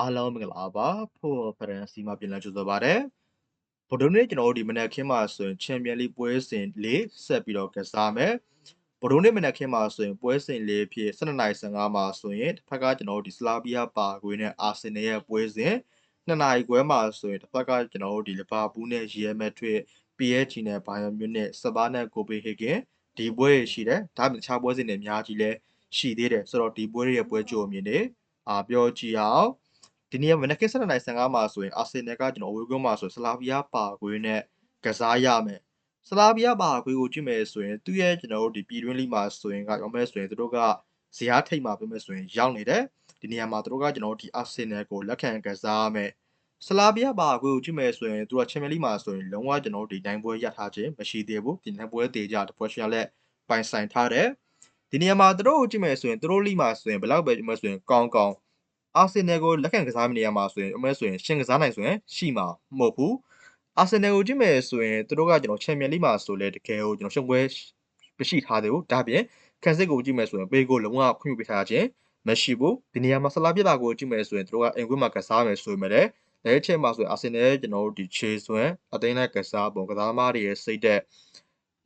အားလုံးမင်္ဂလာပါဖို့ဖရန်စီမှာပြန်လည်ကြိုဆိုပါရစေဗုဒ္ဓနေ့ကျွန်တော်တို့ဒီမနက်ခင်းမှာဆိုရင်ချန်ပီယံလိပွဲစဉ်လေးဆက်ပြီးတော့ကစားမယ်ဗုဒ္ဓနေ့မနက်ခင်းမှာဆိုရင်ပွဲစဉ်လေးဖြစ်12:15မှာဆိုရင်တစ်ဖက်ကကျွန်တော်တို့ဒီစလာဗီယာပါဂွေးနဲ့အာဆင်နယ်ရဲ့ပွဲစဉ်2နာရီခွဲမှာဆိုရင်တစ်ဖက်ကကျွန်တော်တို့ဒီလီဗာပူးနဲ့ရီယယ်မက်ဒရစ် PSG နဲ့ဘိုင်ယန်မြူနစ်စပါးနဲ့ကိုပေဟေဂင်ဒီပွဲရှိတယ်ဒါမှမဟုတ်တခြားပွဲစဉ်တွေအများကြီးလည်းရှိသေးတယ်ဆိုတော့ဒီပွဲရဲ့ပွဲကြိုအမြင်တွေအာပြောကြည့်အောင် ဒီနေ့မနက်ခင်း7:15မှာဆိုရင်အာဆင်နယ်ကကျွန်တော်ဝေကွန်းမှာဆိုဆလာဗီယာပါဂွေးနဲ့ကစားရမယ်ဆလာဗီယာပါဂွေးကိုကြည့်မယ်ဆိုရင်သူ့ရဲ့ကျွန်တော်တို့ဒီပြည်တွင်းလိမှာဆိုရင်ကရောမဲဆိုရင်သူတို့ကဇယားထိတ်မှာပြမယ်ဆိုရင်ရောက်နေတယ်ဒီနေရာမှာသူတို့ကကျွန်တော်တို့ဒီအာဆင်နယ်ကိုလက်ခံကစားရမယ်ဆလာဗီယာပါဂွေးကိုကြည့်မယ်ဆိုရင်သူကချန်ပီယံလိမှာဆိုရင်လုံးဝကျွန်တော်တို့ဒီနိုင်ပွဲရထားခြင်းမရှိသေးဘူးဒီနိုင်ပွဲတေကြတပွဲရှင်လက်ပိုင်ဆိုင်ထားတယ်ဒီနေရာမှာသူတို့ကိုကြည့်မယ်ဆိုရင်သူတို့လိမှာဆိုရင်ဘယ်လောက်ပဲကြည့်မယ်ဆိုရင်ကောင်းကောင်း အာဆင်နယ်ကိုလက်ခံကစားမနေရမှာဆိုရင်အမဲဆိုရင်ရှင်ကစားနိုင်ဆိုရင်ရှိမှာမဟုတ်ဘူးအာဆင်နယ်ကိုကြည့်မယ်ဆိုရင်သူတို့ကကျွန်တော်ချန်ပီယံလိမှာဆိုလဲတကယ်ကိုကျွန်တော်ရှုံးပွဲမရှိထားသေးဘူးဒါပြင်ခန်းစစ်ကိုကြည့်မယ်ဆိုရင်ပေးကိုလုံးဝခွင့်ပြုပေးထားခြင်းမရှိဘူးဒီနေရာမှာဆလာပြတာကိုကြည့်မယ်ဆိုရင်သူတို့ကအင်ကွင်းမှာကစားမယ်ဆိုပေမဲ့လည်းလက်ချက်မှာဆိုရင်အာဆင်နယ်ကျွန်တော်တို့ဒီချေဆွမ်းအသိန်းနဲ့ကစားပုံကစားသမားတွေရဲ့စိတ်သက်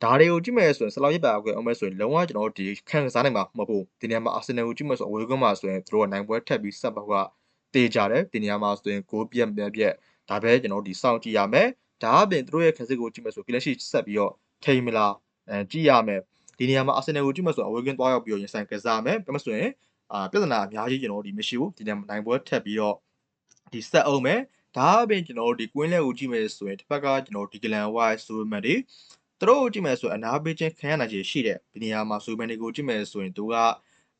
ဒါတွေကိုကြည့်မယ်ဆိုရင်ဆလောက်ရစ်ပါကွယ်အောင်မယ်ဆိုရင်လုံးဝကျွန်တော်တို့ဒီခံစားနိုင်မှာမဟုတ်ဘူးဒီနေရာမှာအာဆင်နယ်ကိုကြည့်မယ်ဆိုအဝေးကွင်းမှာဆိုရင်သူတို့ကနိုင်ပွဲထက်ပြီးဆက်ပေါက်ကတေးကြတယ်ဒီနေရာမှာဆိုရင်ဂိုးပြက်ပြက်ပြက်ဒါပဲကျွန်တော်တို့ဒီစောင့်ကြည့်ရမယ်ဒါအပြင်သူတို့ရဲ့ခံစစ်ကိုကြည့်မယ်ဆိုကလရှိဆက်ပြီးတော့ထိမလားအဲကြည့်ရမယ်ဒီနေရာမှာအာဆင်နယ်ကိုကြည့်မယ်ဆိုအဝေးကွင်းသွားရောက်ပြီးတော့ရင်ဆိုင်ကစားမယ်ဒါမှမဆိုရင်အာပြဿနာအများကြီးကျွန်တော်တို့ဒီမရှိဘူးဒီနေရာမှာနိုင်ပွဲထက်ပြီးတော့ဒီဆက်အောင်မယ်ဒါအပြင်ကျွန်တော်တို့ဒီကွင်းလဲကိုကြည့်မယ်ဆိုရင်တစ်ဖက်ကကျွန်တော်ဒီဂလန်ဝိုင်းဆိုမှတ်တွေ သူတို့ကိုကြည့်မယ်ဆိုအနာပေးခြင်းခံရနိုင်ခြေရှိတယ်ဒီနေရာမှာဆိုမှန်တွေကိုကြည့်မယ်ဆိုရင်သူက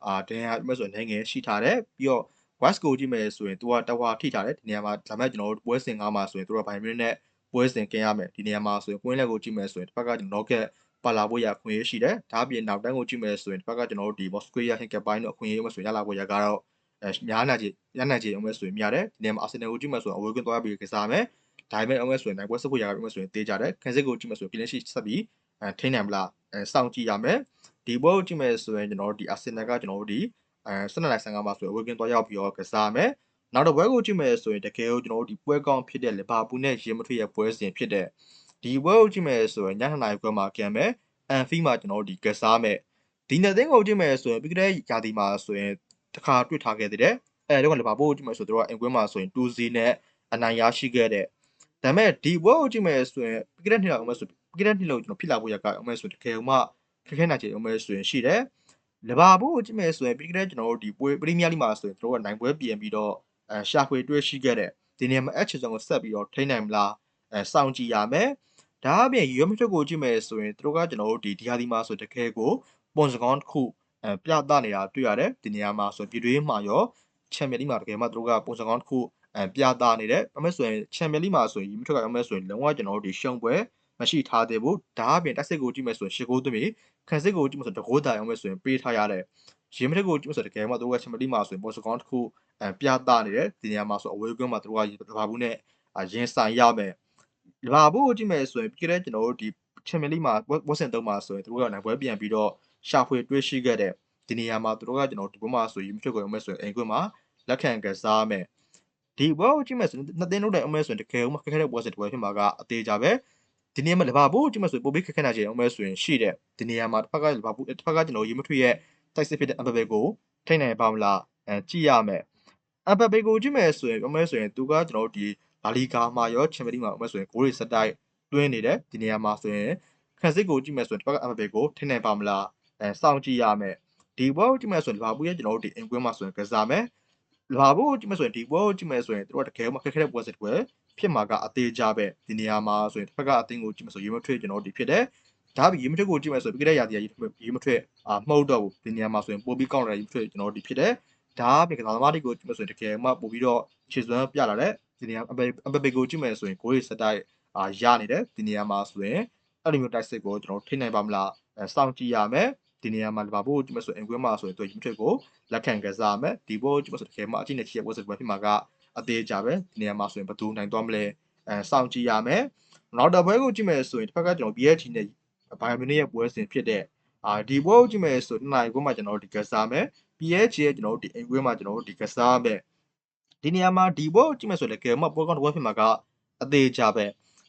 အာဒန်ယာကြည့်မယ်ဆိုရင်နိုင်ငံရှိထားတယ်ပြီးတော့ West ကိုကြည့်မယ်ဆိုရင်သူကတဝါထိထားတယ်ဒီနေရာမှာဒါမဲ့ကျွန်တော်တို့ပွဲစဉ်ကားမှာဆိုရင်သူတို့ဘိုင်မင်းနဲ့ပွဲစဉ်ကင်းရမယ်ဒီနေရာမှာဆိုရင်ကွင်းလက်ကိုကြည့်မယ်ဆိုရင်တစ်ဖက်ကကျွန်တော် Rocket ပါလာဖို့ရခွင့်ရရှိတယ်ဒါအပြင်နောက်တန်းကိုကြည့်မယ်ဆိုရင်တစ်ဖက်ကကျွန်တော်တို့ဒီ Moscow ရဟင်ကပိုင်းတို့အခွင့်အရေးမဆိုရင်ရလာဖို့ရကတော့အဲများနာကြီးရနာကြီးအောင်မဲဆိုရင်များတယ်ဒီနေရာမှာ Arsenal ကိုကြည့်မယ်ဆိုရင်အဝေးကွင်းသွားပြီးကစားမယ် ဒါပေမဲ့အောင်မဲဆိုရင်နိုင်ပွဲစဖို့ရအောင်မဲဆိုရင်တေးကြတယ်ခံစစ်ကိုကြည့်မယ်ဆိုရင် clean sheet ဆက်ပြီးအဲထိနိုင်မလားအဲစောင့်ကြည့်ရမယ်ဒီပွဲကိုကြည့်မယ်ဆိုရင်ကျွန်တော်တို့ဒီ Arsenal ကကျွန်တော်တို့ဒီအဲ12နိုင်15မှာဆိုရင်အဝေးကွင်းသွားရောက်ပြီးတော့ကစားမယ်နောက်တော့ပွဲကိုကြည့်မယ်ဆိုရင်တကယ်ကိုကျွန်တော်တို့ဒီပွဲကောင်းဖြစ်တဲ့လီဗာပူးနဲ့ရေမထွေရဲ့ပွဲစဉ်ဖြစ်တဲ့ဒီပွဲကိုကြည့်မယ်ဆိုရင်ညနေနိုင်ပွဲမှာကံမယ်အန်ဖီမှာကျွန်တော်တို့ဒီကစားမယ်ဒီနှစ်သိန်းကိုကြည့်မယ်ဆိုရင်ပြီးခဲ့တဲ့ရာသီမှာဆိုရင်တစ်ခါတွေ့ထားခဲ့သေးတယ်အဲတော့လီဗာပူးကိုကြည့်မယ်ဆိုတော့အင်ကွင်းမှာဆိုရင်2-0နဲ့အနိုင်ရရှိခဲ့တဲ့ ဒါပေမဲ့ဒီပွဲကိုကြည့်မယ်ဆိုရင်ပြီးခဲ့တဲ့နှစ်လောက်အောင်ဆိုပြီးခဲ့တဲ့နှစ်လောက်ကျွန်တော်ဖြစ်လာဖို့ရကအောင်မယ်ဆိုတကယ်မှခက်ခဲနိုင်ချေအောင်မယ်ဆိုရင်ရှိတယ်လီဗာပူးကိုကြည့်မယ်ဆိုရင်ပြီးခဲ့တဲ့ကျွန်တော်တို့ဒီပွဲပရီးမီးယားလိမှာဆိုရင်တို့ကနိုင်ပွဲပြင်ပြီးတော့အဲရှာဖွေတွေ့ရှိခဲ့တဲ့ဒီနေရာမှာအချေဆုံးကိုဆက်ပြီးတော့ထိနိုင်မလားအဲစောင့်ကြည့်ရမယ်ဒါအပြင်ရွေးမထွက်ကိုကြည့်မယ်ဆိုရင်တို့ကကျွန်တော်တို့ဒီဒီဟာဒီမှာဆိုတကယ်ကိုပွန်စကောင်းတစ်ခုအဲပြသနေတာတွေ့ရတယ်ဒီနေရာမှာဆိုပြည်တွင်းမှာရောချန်ပီယံလိမှာတကယ်မှတို့ကပွန်စကောင်းတစ်ခု အဲပြသနေတယ်ဒါမဲ့ဆိုရင်ချန်ပီယံလိမှာဆိုရင်ရွေးမထွက်ကရောမဲ့ဆိုရင်လုံးဝကျွန်တော်တို့ဒီရှုံးပွဲမရှိထားသေးဘူးဒါအပြင်တက်စစ်ကိုကြည့်မယ်ဆိုရင်ရှစ်ကိုသွင်းပြီးခံစစ်ကိုကြည့်မယ်ဆိုရင်တကိုးတာရောမဲ့ဆိုရင်ပေးထားရတဲ့ရေမထက်ကိုကြည့်မယ်ဆိုတကယ်မှတို့ကချန်ပီယံလိမှာဆိုရင်ပွန်စကောင်းတစ်ခုအဲပြသနေတယ်ဒီနေရာမှာဆိုအဝေးကွင်းမှာတို့ကလီဗာပူးနဲ့ရင်ဆိုင်ရမယ်လီဗာပူးကိုကြည့်မယ်ဆိုရင်ပြီးခဲ့တဲ့ကျွန်တော်တို့ဒီချန်ပီယံလိမှာဝက်ဆန်တုံးမှာဆိုရင်တို့ကနိုင်ပွဲပြန်ပြီးတော့ရှာဖွေတွေ့ရှိခဲ့တဲ့ဒီနေရာမှာတို့ကကျွန်တော်ဒီဘက်မှာဆိုရင်မဖြစ်ကိုအောင်မဲ့ဆိုရင်အိမ်ကွင်းမှာလက်ခံကစားမယ် ဒီဘောကိုကြည့်မယ်ဆိုရင်နှစ်သိန်းလုံးတိုင်အောင်မဲ့ဆိုရင်တကယ်မှခက်ခဲတဲ့ပွဲစဉ်တစ်ပွဲဖြစ်မှာကအသေးကြပဲဒီနေရာမှာလီဗာပူးကိုကြည့်မယ်ဆိုရင်ပိုပြီးခက်ခဲနိုင်ချေအောင်မဲ့ဆိုရင်ရှိတဲ့ဒီနေရာမှာတစ်ဖက်ကလီဗာပူးတစ်ဖက်ကကျွန်တော်ရေမထွေရဲ့တိုက်စစ်ဖြစ်တဲ့အမ်ဘဘေကိုထိနိုင်ပါမလားအဲကြည့်ရမယ်အမ်ဘဘေကိုကြည့်မယ်ဆိုရင်ပြောမယ်ဆိုရင်သူကကျွန်တော်တို့ဒီလာလီဂါမှာရောချန်ပီယံလိမှာပြောမယ်ဆိုရင်ဂိုးတွေစတိုက်တွင်းနေတယ်ဒီနေရာမှာဆိုရင်ခံစစ်ကိုကြည့်မယ်ဆိုရင်တစ်ဖက်ကအမ်ဘဘေကိုထိနိုင်ပါမလားအဲစောင့်ကြည့်ရမယ်ဒီဘောကိုကြည့်မယ်ဆိုရင်လီဗာပူးရဲ့ကျွန်တော်တို့ဒီအင်ကွင်းမှာဆိုရင်ကစားမယ် လီဗာပူးကိုကြည့်မယ်ဆိုရင်ဒီဘောကိုကြည့်မယ်ဆိုရင်တို့ကတကယ်မှခက်ခဲတဲ့ပွဲစစ်တွေဖြစ်မှာကအသေးကြပဲဒီနေရာမှာဆိုရင်တစ်ဖက်ကအသင်းကိုကြည့်မယ်ဆိုရေမထွေးကျွန်တော်တို့ဒီဖြစ်တယ်ဒါပြီးရေမထွေးကိုကြည့်မယ်ဆိုပြီးကြတဲ့ရာသီရေမထွေးအာမှုတ်တော့ဘူးဒီနေရာမှာဆိုရင်ပိုပြီးကောင်းတယ်ရေမထွေးကျွန်တော်တို့ဒီဖြစ်တယ်ဒါအပြင်ကစားသမားတွေကိုကြည့်မယ်ဆိုရင်တကယ်မှပို့ပြီးတော့ခြေစွမ်းပြလာတဲ့ဒီနေရာအပပကိုကြည့်မယ်ဆိုရင်ကိုယ်စတိုက်အာရနေတယ်ဒီနေရာမှာဆိုရင်အဲ့လိုမျိုးတိုက်စစ်ကိုကျွန်တော်ထိနိုင်ပါမလားအဲစောင့်ကြည့်ရမယ် ဒီနေရာမှာလီဗာပူးကိုကြည့်မယ်ဆိုရင်အင်ကွင်းမှာဆိုရင်သူယူထက်ကိုလက်ခံကစားမယ်ဒီဘောကြည့်မယ်ဆိုတကယ်မှအကြည့်နဲ့ချီရဲ့ပွဲစစ်ပွဲဖြစ်မှာကအသေးကြပဲဒီနေရာမှာဆိုရင်ဘယ်သူနိုင်သွားမလဲအဲစောင့်ကြည့်ရမယ်နောက်တစ်ပွဲကိုကြည့်မယ်ဆိုရင်တစ်ဖက်ကကျွန်တော် BH နဲ့ဘိုင်ယန်မြူနစ်ရဲ့ပွဲစဉ်ဖြစ်တဲ့အာဒီပွဲကိုကြည့်မယ်ဆိုနှစ်နိုင်ပွဲမှာကျွန်တော်ဒီကစားမယ် PH ရဲ့ကျွန်တော်တို့ဒီအိမ်ကွင်းမှာကျွန်တော်တို့ဒီကစားမယ်ဒီဒီနေရာမှာဒီဘောကြည့်မယ်ဆိုရင်တကယ်မှပွဲကောင်းတစ်ပွဲဖြစ်မှာကအသေးချပဲ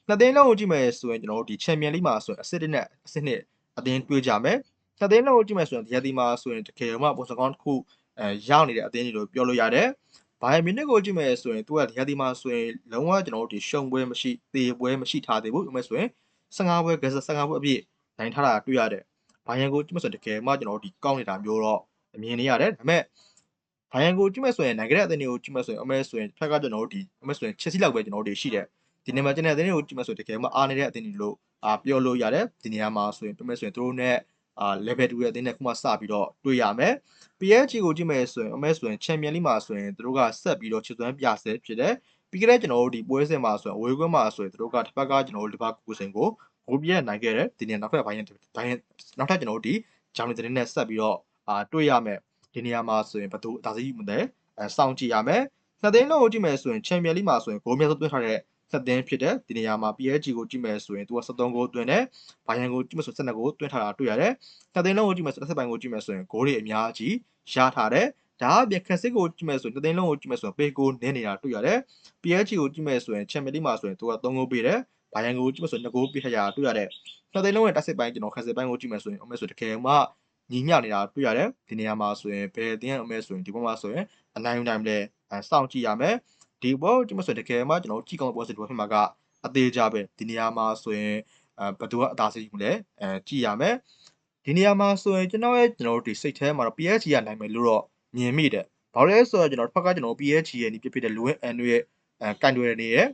နှစ်သိန်းလုံးကိုကြည့်မယ်ဆိုရင်ကျွန်တော်တို့ဒီချန်ပီယံလိမှာဆိုရင်အစစ်တစ်နဲ့အစစ်နှစ်အသင်းတွေးကြမယ် နှစ်သိန်းလုံးကိုကြည့်မယ်ဆိုရင်ဒီရာသီမှာဆိုရင်တကယ်မှပွဲကောင်းတစ်ခုအဲရောက်နေတဲ့အသင်းတွေလို့ပြောလို့ရတယ်ဘိုင်မီနစ်ကိုကြည့်မယ်ဆိုရင်သူကဒီရာသီမှာဆိုရင်လုံးဝကျွန်တော်တို့ဒီရှုံပွဲမရှိသေပွဲမရှိထားသေးဘူးဥမဲ့ဆိုရင်15ပွဲကစား15ပွဲအပြည့်နိုင်ထားတာတွေ့ရတယ်ဘိုင်ယန်ကိုကြည့်မယ်ဆိုရင်တကယ်မှကျွန်တော်တို့ဒီကောင်းနေတာမျိုးတော့အမြင်နေရတယ်ဒါပေမဲ့ဘိုင်ယန်ကိုကြည့်မယ်ဆိုရင်နိုင်ကြတဲ့အသင်းတွေကိုကြည့်မယ်ဆိုရင်အမဲဆိုရင်ဖက်ကကျွန်တော်တို့ဒီအမဲဆိုရင်ချက်စီလောက်ပဲကျွန်တော်တို့ရှိတယ်ဒီနေ့မှာကျွန်တော်အသင်းတွေကိုကြည့်မယ်ဆိုရင်တကယ်မှအားနေတဲ့အသင်းတွေလို့အာပြောလို့ရတယ်ဒီနေရာမှာဆိုရင်ပြောမယ်ဆိုရင်သူတို့ ਨੇ အာ level 2ရဲ့အသင်းနဲ့ခုမှစပြီးတော့တွေ့ရမယ် PSG ကိုကြည့်မယ်ဆိုရင်အမဲဆိုရင်ချန်ပီယံလိမှာဆိုရင်သူတို့ကဆက်ပြီးတော့ချစ်သွမ်းပြဆဲဖြစ်တယ်ပြီးခဲ့တဲ့ကျွန်တော်တို့ဒီပွဲစဉ်မှာဆိုရင်အဝေးကွင်းမှာဆိုရင်သူတို့ကတစ်ဖက်ကကျွန်တော်တို့ဒီဘက်ကူစင်ကိုဂိုးပြည့်နိုင်ခဲ့တယ်ဒီနေ့နောက်ထပ်ဘိုင်းရင်ဘိုင်းနောက်ထပ်ကျွန်တော်တို့ဒီဂျာမနီတင်းနဲ့ဆက်ပြီးတော့အာတွေ့ရမယ်ဒီနေရာမှာဆိုရင်ဘသူအသာစီးယူမလဲအဲစောင့်ကြည့်ရမယ်နှစ်သိန်းလုံးကိုကြည့်မယ်ဆိုရင်ချန်ပီယံလိမှာဆိုရင်ဂိုးမြတ်ဆုံးသွင်းထားတဲ့ ဆက်သင်းဖြစ်တယ်ဒီနေရာမှာ PSG ကိုကြည့်မယ်ဆိုရင်သူက73ဂိုးသွင်းတယ်ဘိုင်ယန်ကိုကြည့်မယ်ဆို12ဂိုးသွင်းထားတာတွေ့ရတယ်နှစ်သိန်းလုံးကိုကြည့်မယ်ဆိုတစ်ဆက်ပိုင်းကိုကြည့်မယ်ဆိုရင်ဂိုးတွေအများကြီးရထားတယ်ဒါအပြင်ခက်စစ်ကိုကြည့်မယ်ဆိုရင်တစ်သိန်းလုံးကိုကြည့်မယ်ဆိုရင်ပေကိုနင်းနေတာတွေ့ရတယ် PSG ကိုကြည့်မယ်ဆိုရင်ချန်ပီယံလိမှာဆိုရင်သူက3ဂိုးပေးတယ်ဘိုင်ယန်ကိုကြည့်မယ်ဆိုရင်2ဂိုးပေးထားရတာတွေ့ရတယ်နှစ်သိန်းလုံးရဲ့တက်စစ်ပိုင်းကျွန်တော်ခက်စစ်ပိုင်းကိုကြည့်မယ်ဆိုရင်အမဲဆိုတကယ်မှညီမျှနေတာတွေ့ရတယ်ဒီနေရာမှာဆိုရင်ဘယ်အတင်းအမဲဆိုရင်ဒီဘက်မှာဆိုရင်အနိုင်ယူနိုင်တယ်အဲစောင့်ကြည့်ရမယ် ဒီဘောကြည့်မယ်ဆိုရင်တကယ်မှကျွန်တော်ကြည့်ကောင်းပွဲစစ်ဒီဘက်မှာကအသေးကြပဲဒီနေရာမှာဆိုရင်အဲဘယ်သူကအသာစီးယူမလဲအဲကြည့်ရမယ်ဒီနေရာမှာဆိုရင်ကျွန်တော်ရဲ့ကျွန်တော်တို့ဒီစိတ်ထဲမှာတော့ PSG ကနိုင်မယ်လို့တော့မြင်မိတယ်ဘာလို့လဲဆိုတော့ကျွန်တော်တစ်ဖက်ကကျွန်တော် PSG ရဲ့ဒီဖြစ်ဖြစ်တဲ့လူဝင်အန်တို့ရဲ့အဲကန်တွေနေရဲ့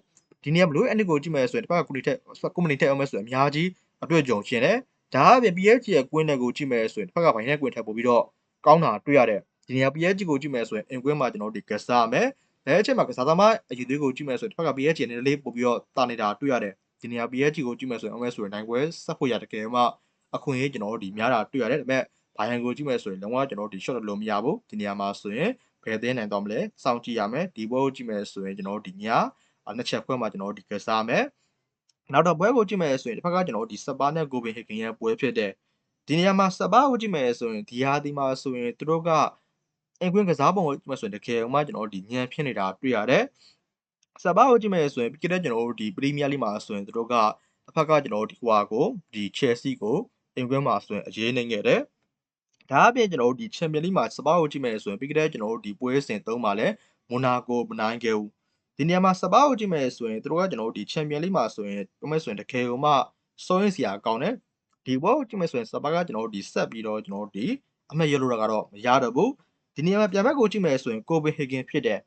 ဒီနေရာမလို့အန်ကိုကြည့်မယ်ဆိုရင်တစ်ဖက်ကကုနီထက်ကုမနီထက်အောင်မယ်ဆိုရင်အများကြီးအတွေ့အကြုံရှင်တယ်ဒါအပြင် PSG ရဲ့ကွင်းတဲ့ကိုကြည့်မယ်ဆိုရင်တစ်ဖက်ကဘိုင်းနဲ့ကွင်းထက်ပို့ပြီးတော့ကောင်းတာတွေ့ရတယ်ဒီနေရာ PSG ကိုကြည့်မယ်ဆိုရင်အင်ကွင်းမှာကျွန်တော်ဒီကစားမယ် လဲအချက်မှာကစားသမားအယူသွေးကိုကြည့်မယ်ဆိုရင်တစ်ဖက်က PSG နဲ့လေးပို့ပြီးတော့တာနေတာတွေ့ရတယ်ဒီနေရာ PSG ကိုကြည့်မယ်ဆိုရင်အောင်မယ်ဆိုရင်နိုင်ပွဲဆက်ဖို့ရတကယ်မှအခွင့်အရေးကျွန်တော်တို့ဒီများတာတွေ့ရတယ်ဒါပေမဲ့ဘိုင်ယန်ကိုကြည့်မယ်ဆိုရင်လုံးဝကျွန်တော်တို့ဒီ shot လို့မရဘူးဒီနေရာမှာဆိုရင်ဘယ်သိနိုင်တော့မလဲစောင့်ကြည့်ရမယ်ဒီပွဲကိုကြည့်မယ်ဆိုရင်ကျွန်တော်တို့ဒီညနှစ်ချက်ခွဲမှာကျွန်တော်တို့ဒီကစားမယ်နောက်တော့ပွဲကိုကြည့်မယ်ဆိုရင်တစ်ဖက်ကကျွန်တော်တို့ဒီစပါနဲ့ဂိုဘင်ဟီကင်ရဲ့ပွဲဖြစ်တဲ့ဒီနေရာမှာစပါကိုကြည့်မယ်ဆိုရင်ဒီဟာဒီမှာဆိုရင်သူတို့က အင်ကွင်းကစားပုံကိုကြည့်မယ်ဆိုရင်တကယ်မှကျွန်တော်တို့ဒီညံဖြစ်နေတာတွေ့ရတယ်စပါကိုကြည့်မယ်ဆိုရင်ပြီးခဲ့တဲ့ကျွန်တော်တို့ဒီပရီးမီးယားလိမှာဆိုရင်သူတို့ကအဖက်ကကျွန်တော်တို့ဒီဟွာကိုဒီချယ်ဆီကိုအင်ကွင်းမှာဆိုရင်အရေးနိုင်ခဲ့တယ်ဒါအပြင်ကျွန်တော်တို့ဒီချန်ပီယံလိမှာစပါကိုကြည့်မယ်ဆိုရင်ပြီးခဲ့တဲ့ကျွန်တော်တို့ဒီပွဲစဉ်သုံးပါလဲမိုနာကိုမနိုင်ခဲ့ဘူးဒီနေရာမှာစပါကိုကြည့်မယ်ဆိုရင်တို့ကကျွန်တော်တို့ဒီချန်ပီယံလိမှာဆိုရင်ပြောမယ်ဆိုရင်တကယ်ကိုမှစိုးရင်စရာကောင်းတယ်ဒီဘောကိုကြည့်မယ်ဆိုရင်စပါကကျွန်တော်တို့ဒီဆက်ပြီးတော့ကျွန်တော်တို့ဒီအမှတ်ရလို့ကတော့မရတော့ဘူး ဒီနေရာမှာပြန်ဘက်ကိုကြည့်မယ်ဆိုရင်ကိုပင်ဟေဂင်ဖြစ်တယ်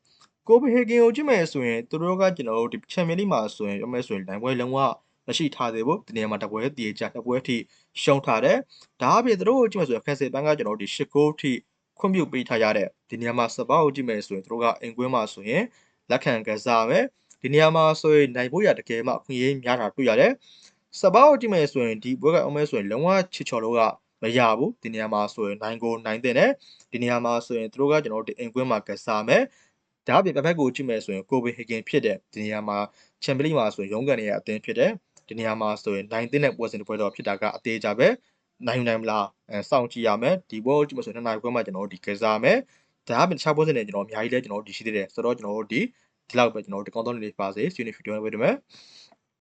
ကိုပင်ဟေဂင်ကိုကြည့်မယ်ဆိုရင်တို့ကကျွန်တော်တို့ဒီချန်ပီယံလိမှာဆိုရင်ပြောမယ်ဆိုရင်နိုင်ပွဲလုံးဝမရှိထားသေးဘူးဒီနေရာမှာတပွဲတည်ကြတပွဲအထိရှုံးထားတယ်ဒါအပြင်တို့ကိုကြည့်မယ်ဆိုရင်ဖက်စစ်ပန်းကကျွန်တော်တို့ဒီရှစ်ကိုထိခွင့်ပြုပေးထားရတဲ့ဒီနေရာမှာစပါကိုကြည့်မယ်ဆိုရင်တို့ကအင်ကွင်းမှာဆိုရင်လက်ခံကစားမယ်ဒီနေရာမှာဆိုရင်နိုင်ဖို့ရတကယ်မှအခွင့်အရေးများတာတွေ့ရတယ်စပါကိုကြည့်မယ်ဆိုရင်ဒီဘွဲကအမဲဆိုရင်လုံးဝချစ်ချော်လို့က မရဘူးဒီနေရာမှာဆိုရင်နိုင်ကိုနိုင်တဲ့နဲ့ဒီနေရာမှာဆိုရင်တို့ကကျွန်တော်တို့အင်ကွင်းမှာကစားမယ်ဒါအပြင်တစ်ဖက်ကိုကြည့်မယ်ဆိုရင်ကိုပင်ဟီဂင်ဖြစ်တဲ့ဒီနေရာမှာချန်ပီယံလိမှာဆိုရင်ရုံးကန်နေရအသင်းဖြစ်တဲ့ဒီနေရာမှာဆိုရင်နိုင်တဲ့ပွဲစဉ်တစ်ပွဲတော့ဖြစ်တာကအသေးကြပဲနိုင်နိုင်မလားအဲစောင့်ကြည့်ရမယ်ဒီပွဲကိုကြည့်မယ်ဆိုရင်နှစ်နာရီခွဲမှကျွန်တော်တို့ဒီကစားမယ်ဒါအပြင်တခြားပွဲစဉ်တွေကျွန်တော်အများကြီးလဲကျွန်တော်တို့ဒီရှိသေးတယ်ဆိုတော့ကျွန်တော်တို့ဒီဒီလောက်ပဲကျွန်တော်တို့ဒီကောင်းသောနေ့လေးပါစေဆွေးနွေးဖြူတွဲပေးတယ်မယ်